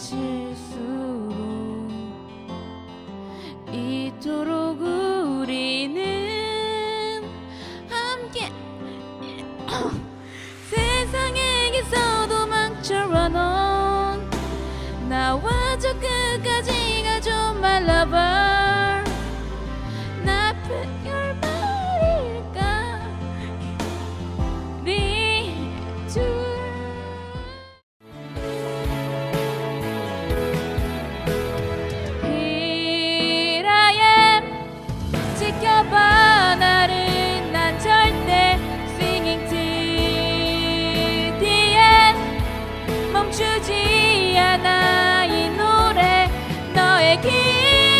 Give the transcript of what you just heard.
실수로 이토록 우리는 함께 세상에게서 도망쳐와 넌 나와 저 끝까지 가좀 말라봐 멈추지 않아 이 노래 너의 길.